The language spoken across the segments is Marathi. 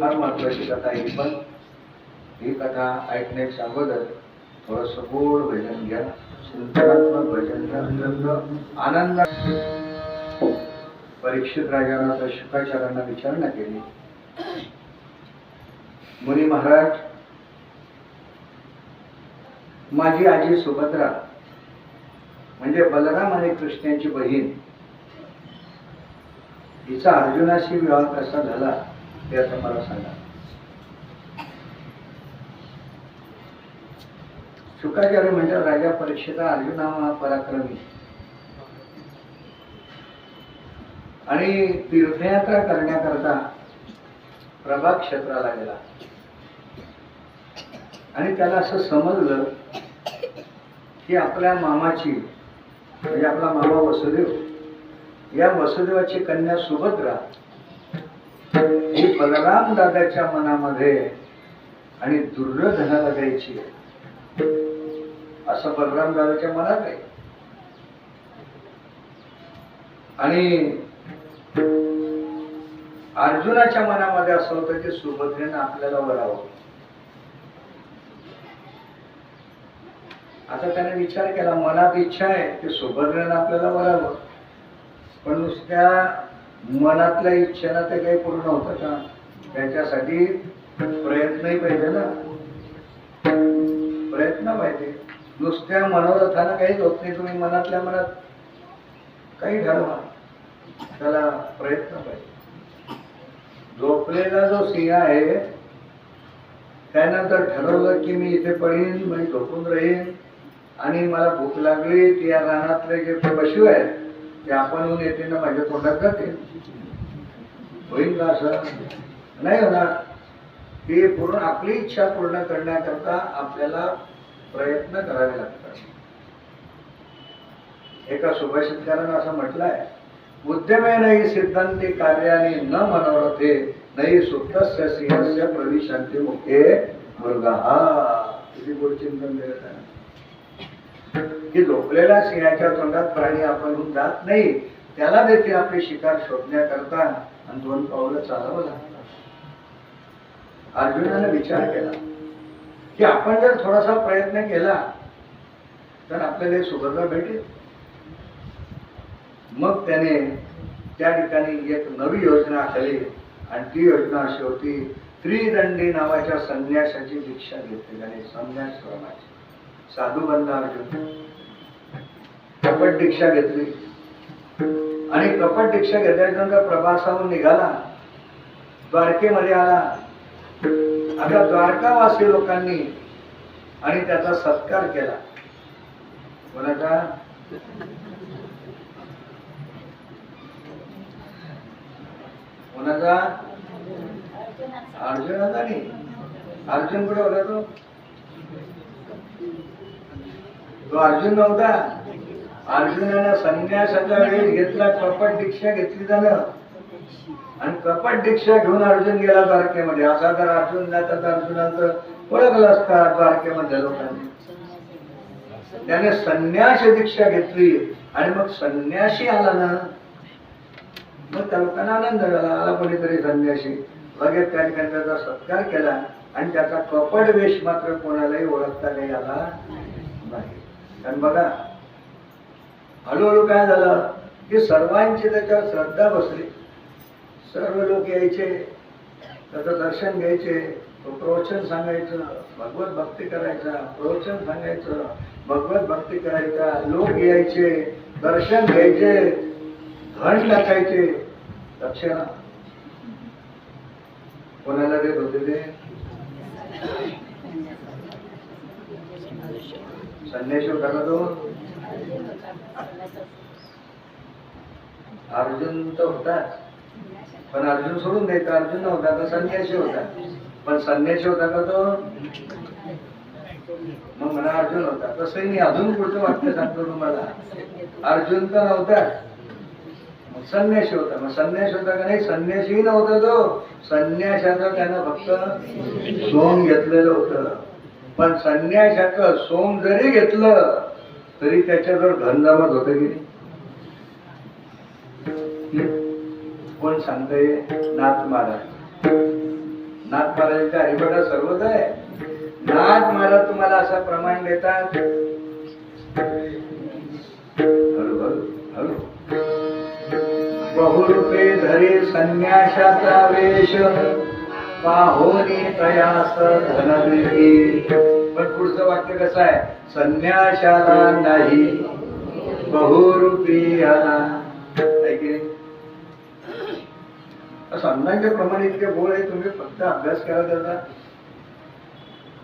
फार महत्वाची कथा आहे पण. ही कथा ऐकण्याच्या अगोदर थोडस गोड भजन घ्या. चिंतनात्मक भजन घ्या. अत्यंत आनंद. परीक्षित राजानं तर शुकाचार्यांना विचारणा केली. मुनी महाराज माझी आजी सुभद्रा म्हणजे बलराम आणि कृष्णाची बहीण हिचा अर्जुनाशी विवाह कसा झाला? ते आता मला सांगा. शुकाचार्य म्हणजे राजा परीक्षेचा अर्जुना पराक्रमी. आणि तीर्थयात्रा करण्याकरता प्रभाग क्षेत्राला गेला. आणि त्याला असं समजलं की आपल्या मामाची म्हणजे आपला मामा वसुदेव या वसुदेवाची कन्या सुभद्रा ही बलराम दादाच्या मनामध्ये आणि दुर्योधनाला द्यायची असं बलराम दादाच्या मनात आहे. आणि अर्जुनाच्या मनामध्ये असं होतं की सुभद्रेनं आपल्याला वरावं. आता त्याने विचार केला मनात इच्छा आहे की सुभद्रेनं आपल्याला वरावं. पण नुसत्या मनातल्या इच्छेनं ते काही पूर्ण होतं का? त्याच्यासाठी प्रयत्नही पाहिजे ना. प्रयत्न पाहिजे. नुसत्या मनोरथानं काहीच होत नाही. तुम्ही मनातल्या मनात काही ठरवा. त्याला प्रयत्न पाहिजे. झोपलेला जो सिंह आहे त्यानं जर ठरवलं की मी इथे पडीन मी झोपून राहीन. आणि मला भूक लागली की या रानातले जे पशु आहेत ते आपण येऊन येते ना माझ्या तोंडात जाते होईल का असं? नाही होणार. ते पूर्ण आपली इच्छा पूर्ण करण्याकरता आपल्याला प्रयत्न करावे लागतात. एका सुभाषितकारानं असं म्हटलंय उद्यमे नाही सिद्धांती कार्याने न मनोरथे नाही सुप्तस्य सिंहस्य प्रविशांती मुखे मुलगा हा किती गोड चिंतन मिळत आहे की लोकलेल्या सिंहाच्या तोंडात प्राणी आपण जात नाही त्याला देखील आपली शिकार शोधण्याकरता आणि दोन पावलं चालावं लागतं अर्जुनाने विचार केला की आपण जर थोडासा प्रयत्न केला तर आपल्याला एक सुभद्रा भेटेल. मग त्याने त्या ठिकाणी एक नवी योजना आखली आणि ती योजना अशी होती त्रिदंडी नावाच्या संन्यासाची दीक्षा घेतली त्याने संन्याश्रमाची साधू बनला अर्जुन. कपट दीक्षा घेतली. आणि कपट दीक्षा घेतल्यानंतर प्रभासाहून निघाला. द्वारकेमध्ये आला. आता द्वारकावासी लोकांनी आणि त्याचा सत्कार केला. कोणाचा? कोणाचा? अर्जुनाचा नाही अर्जुन कुठे होता तो? तो अर्जुन नव्हता. अर्जुनानं संन्यासाचा वेळ घेतला कपट दीक्षा घेतली झालं आणि कपट दीक्षा घेऊन अर्जुन गेला द्वारकेमध्ये. असा जर अर्जुन जाता तर अर्जुनाचं ओळखलं असता द्वारकेमध्ये लोकांनी. त्याने संन्यास दीक्षा घेतली आणि मग संन्याशी आला ना. मग त्या लोकांना आनंद झाला. आला कोणीतरी संन्याशी. लगेच त्या ठिकाणी त्याचा सत्कार केला आणि त्याचा कपट वेश मात्र कोणालाही ओळखता नाही आला नाही. कारण बघा हळूहळू काय झालं? की सर्वांची त्याच्यावर श्रद्धा बसली. सर्व लोक यायचे त्याचं दर्शन घ्यायचे प्रवचन सांगायचं भगवत भक्ती करायचा प्रवचन सांगायचं भगवत भक्ती करायचा. लोक यायचे दर्शन घ्यायचे घण टाकायचे. दक्षिणा. कोणाला देत होते ते? संदेश होता तो अर्जुन तर होता. पण अर्जुन सोडून द्यायचा. अर्जुन नव्हता तर संन्यासी होता. पण संन्यासी होता का तो? मग मला अर्जुन होता. तसंही मी अजून पुढचं वाक्य सांगतो तुम्हाला. अर्जुन तर नव्हता. मग संन्यासी होता. मग संन्यास होता का नाही? संन्यासीही नव्हता तो. संन्यासाचं त्यानं फक्त सोंग घेतलेलं होतं. पण संन्यासाचं सोंग जरी घेतलं तरी त्याच्याजवळ धन होत की नाही? कोण सांगतय? नाथ महाराज. नाथ महाराजांच्या हरिभटा सर्वच आहे. नाथ महाराज तुम्हाला असं प्रमाण देतात? बहुरूपे धरे संन्यासाचा वेश. पाहोनी तयास धनदेवी पण पुढचं वाक्य कसं आहे? संन्याशाला नाही बहुरूपी आला आहे प्रमाणे इतके गोळ आहे तुम्ही फक्त अभ्यास करा त्याचा.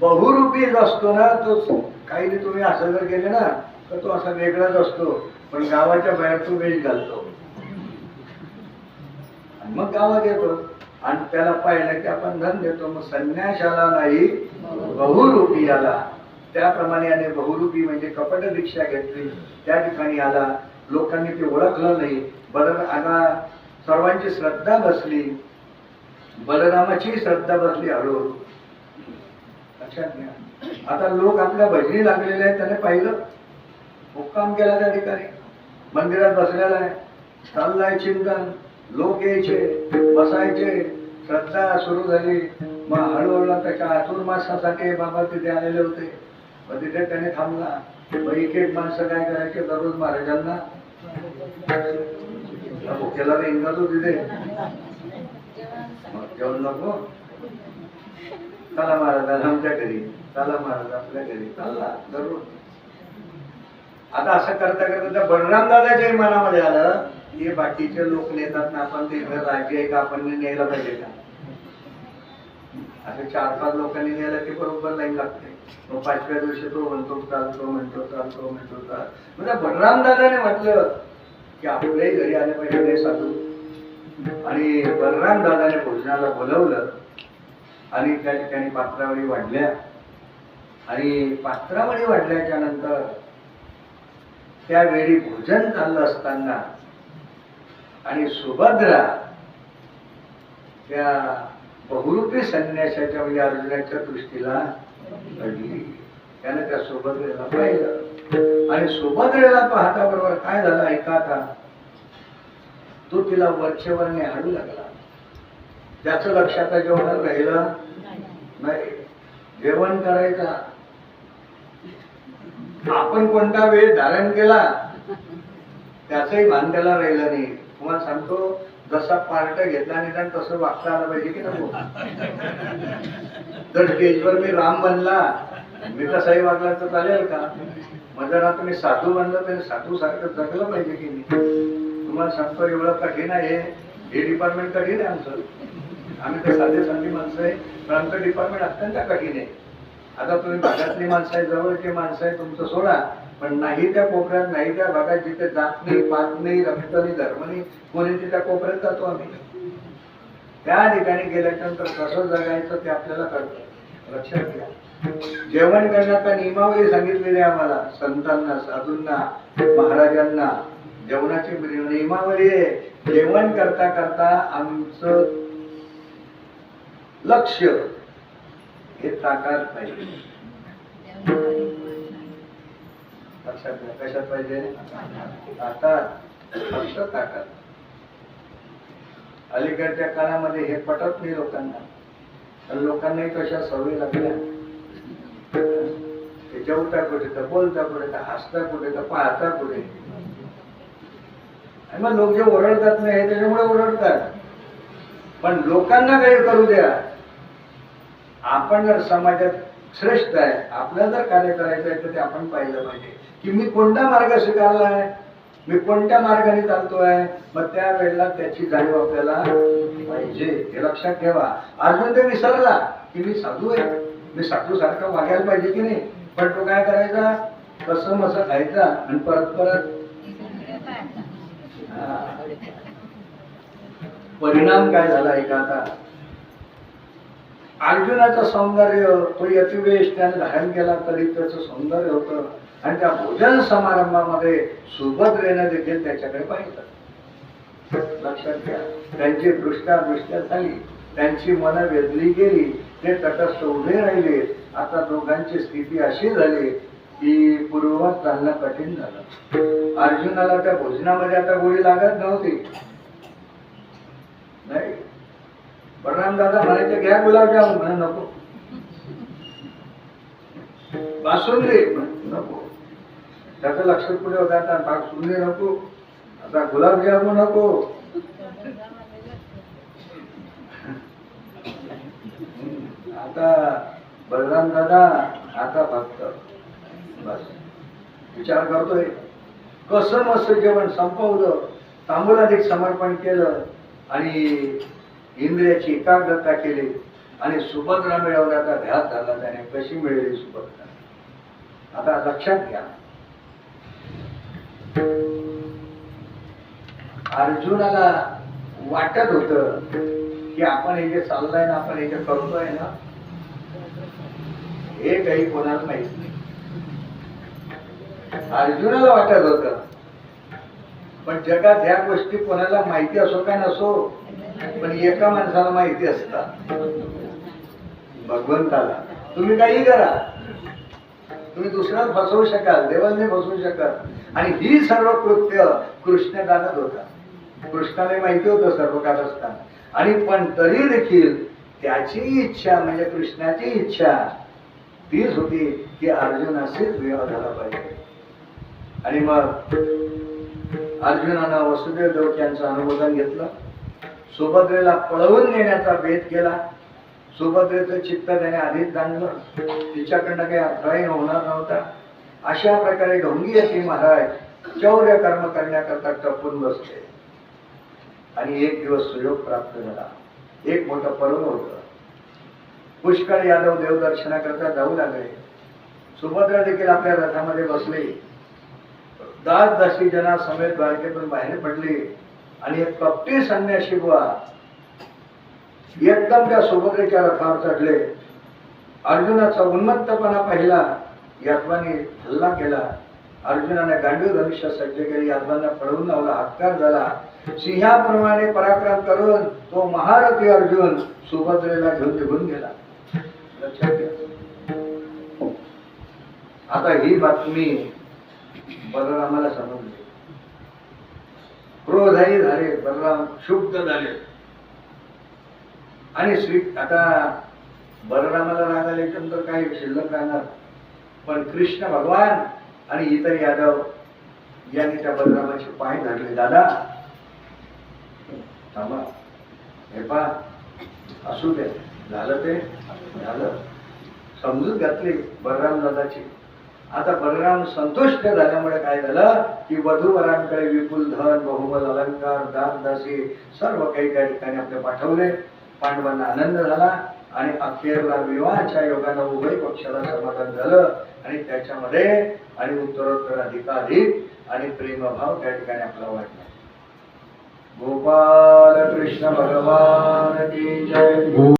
बहुरूपी जो असतो ना तो काही नाही तुम्ही असं जर केले ना तर तो असा वेगळाच असतो. पण गावाच्या बाहेर तो वेश घालतो. मग गावात येतो. आणि त्याला पाहिलं की आपण धन देतो मग संन्याशाला नाही बहुरूपी आला. त्याप्रमाणे याने बहुरूपी म्हणजे कपट दीक्षा घेतली. त्या ठिकाणी आला. लोकांनी ते ओळखलं नाही. बरं आता सर्वांची श्रद्धा बसली. बलरामाची श्रद्धा बसली हळूहळू. लक्षात घ्या आता लोक आपल्या भजनी लागलेले आहेत त्याने पाहिलं. मुक्काम केला त्या ठिकाणी. मंदिरात बसलेला आहे. चाललाय चिंतन. लोक यायचे बसायचे श्रद्धा सुरू झाली. मग हळूहळू त्याच्या चातुर्मासासाठी बाबा तिथे आलेले होते. मग तिथे त्याने थांबला. मग एक एक माणसं काय करायचे दररोज महाराजांना? भुकेला तर तिथे. मग जेवण नको. चला महाराज आमच्या घरी. चला महाराज आपल्या घरी. चालला दररोज. आता असं करता करता त्या बलराम मनामध्ये आलं. हे बाकीचे लोक नेतात ना आपण ते घर राज्य आहे का आपण न्यायला पाहिजे का? असे चार पाच लोकांनी नेलं ते बरोबर लाईन लागते. मग पाचव्या दिवशी तो म्हणतो चालतो म्हणतो चालतो म्हणतो चाल. म्हणजे बलराम दादाने म्हटलं की आपले घरी आले पाहिजे साधू. आणि बलराम दादाने भोजनाला बोलवलं आणि त्या ठिकाणी पात्रावळी वाढल्या. आणि पात्रावळी वाढल्याच्या नंतर त्यावेळी भोजन चाललं असताना आणि सुभद्रा त्या बहुरूपी संन्यासाच्या म्हणजे अर्जुनाच्या दृष्टीला घडली त्याने त्या सुभद्रेला पाहिलं. आणि सुभद्रेला पाहता बरोबर काय झालं ऐका आता. तो तिला वरचेवर हाडू लागला. त्याचं लक्षात जेवणात राहिलं नाही. जेवण करायचा. आपण कोणता वेळ धारण केला त्याचंही भान त्याला राहिलं नाही. तुम्हाला सांगतो जसा पार्ट घेतला निदान तसं वागता आलं पाहिजे की नको? जर स्टेजवर मी राम बनला. मी साई वागला तर चालेल का? म्हणजे मग जरा तुम्ही साधू बनलं तर साधू सारखं जगलं पाहिजे की नाही? तुम्हाला सांगतो एवढं कठीण आहे. हे डिपार्टमेंट कठीण आहे आमचं. आम्ही तर साधे साधी माणसं आहे पण आमचं डिपार्टमेंट अत्यंत कठीण आहे. आता तुम्ही भागातली माणसं आहे जवळची माणसं आहे तुमचं सोडा. पण नाही त्या कोपऱ्यात नाही त्या भागात जिथे जात नाही पात नाही रक्त नाही धर्म नाही कोणी त्या कोपऱ्यात जातो आम्ही. त्या ठिकाणी गेल्यानंतर कसं जगायचं ते आपल्याला कळतं. लक्षात घ्या. जेवण करण्याचा नियमावली सांगितलेली आहे आम्हाला संतांना साधूंना महाराजांना. जेवणाची नियमावली आहे. जेवण करता करता आमचं लक्ष हे ताकात पाहिजे. लक्षात घ्या. कशात पाहिजे? ताकद फक्त ताकद अलीकडच्या काळामध्ये हे पटत नाही लोकांना. पण लोकांनाही कशा सवयी लागल्या. ते जेवता कुठे तर बोलता कुठे तर हसता कुठे तर पाहता कुठे. आणि मग लोक जे ओरडतात नाही त्याच्यामुळे ओरडतात. पण लोकांना काही करू द्या. आपण जर समाजात श्रेष्ठ आहे. आपल्याला जर कार्य करायचं आहे तर ते आपण पाहिलं पाहिजे. की मी कोणता मार्ग स्वीकारलाय? मी कोणत्या मार्गाने चालतोय? मग त्या वेळेला त्याची जाणीव आपल्याला पाहिजे. हे लक्षात ठेवा. अर्जुन ते विसरला की मी साधू आहे. मी साधू सारखं वागायला पाहिजे की नाही? पण तो काय करायचा? कसं मसं खायचा आणि परत परत. परिणाम काय झाला एका आता? अर्जुनाचं सौंदर्य तो यतिवेश त्याने धारण केला तरी त्याचं सौंदर्य होतं. आणि त्या भोजन समारंभामध्ये सुभद्रेनं देखील त्याच्याकडे पाहिलं. लक्षात घ्या त्यांची दृष्ट्या दृष्ट्या झाली. त्यांची मनं वेधली गेली. ते तटस्थ उभे राहिले. आता दोघांची स्थिती अशी झाली की पूर्ववत चालणं कठीण झालं. अर्जुनाला त्या भोजनामध्ये आता गोळी लागत नव्हती. नाही. बलराम दादा म्हणायचे घ्या गुलाबजाम म्हणा नको. बासुंदी नको. त्याचं लक्ष कुठे होता आता बासुंदी नको. आता गुलाबजामू नको. आता बलराम दादा आता फक्त बस. विचार करतोय. कसं मस्त जेवण संपवलं तांबूलाधिक समर्पण केलं आणि इंद्रियाची एकाग्रता केली आणि सुभद्रा मिळवण्याचा ध्यास झाला त्याने. कशी मिळवली सुभद्रा आता लक्षात घ्या. अर्जुनाला वाटत होत की आपण हे जे चाललंय ना आपण हे जे करतोय ना हे काही कोणाला माहीत नाही. अर्जुनाला वाटत होत पण जगात ह्या गोष्टी कोणाला माहिती असो काय नसो पण एका माणसाला माहिती असतात भगवंताला. तुम्ही काही करा. तुम्ही दुसऱ्याला फसवू शकाल देवाला फसवू शकाल. आणि ही सर्व कृत्य कृष्ण जाणत होता. कृष्णाला माहिती होतं सर्व काल असताना. आणि पण तरी देखील त्याची इच्छा म्हणजे कृष्णाची इच्छा तीच होती की अर्जुनाशीच विवाह झाला पाहिजे. आणि मग अर्जुनानं वसुदेव देव यांचं अनुमोदन घेतलं. सुभद्रेला पळवून नेण्याचा भेद केला. सुभद्रेचं चित्त त्याने आधीच जाणलं. तिच्याकडनं काही अडथळाही होणार नव्हता. अशा प्रकारे ढोंगी येते महाराज. चौर्य कर्म करण्याकरता टपून बसले. आणि एक दिवस सुयोग प्राप्त झाला. एक मोठं पर्व होतं पुष्कळ यादव देवदर्शनाकरता जाऊ लागले. सुभद्रा देखील आपल्या रथामध्ये बसले. दास दासी जना समेत द्वारकेतून बाहेर पडले. आणि एक कपटी संन्याशी बुवा. एकदम त्या सुभद्रेच्या रथावर चढले. अर्जुनाचा उन्मत्तपणा पाहिला. यादवाने हल्ला केला. अर्जुनाने गांडीव धनुष्य सज्ज केली. यादवांना पळवून लावला. हत्कार झाला. सिंहाप्रमाणे पराक्रम करून तो महारथी अर्जुन सुभद्रेला घेऊन निघून गेला. लक्षात घ्या. आता ही बातमी बलरामाला समजली. क्रोधही झाले बलराम क्षुब्ध झाले. आणि श्री आता बलरामाला राग तर काही शिल्लक राहणार. पण कृष्ण भगवान आणि इतर यादव यांनी त्या बलरामाचे पाय धरले. दादा थांबा. हे पा असू दे. झालं ते झालं. समजूत घातली बलराम दादाची. आता बलराम संतुष्ट झाल्यामुळे काय झालं की वधूवरांकडे विपुल धन बहुमल अलंकार दास दासी सर्व काही त्या ठिकाणी आपले पाठवले. पांडवांना आनंद झाला आणि अखेरला विवाहाच्या योगानं उभय पक्षाला समाधान झालं. आणि त्याच्यामध्ये आणि उत्तरोत्तर अधिकाधिक आणि प्रेमभाव त्या ठिकाणी आपला वाटला गोपाल कृष्ण भगवान की जय.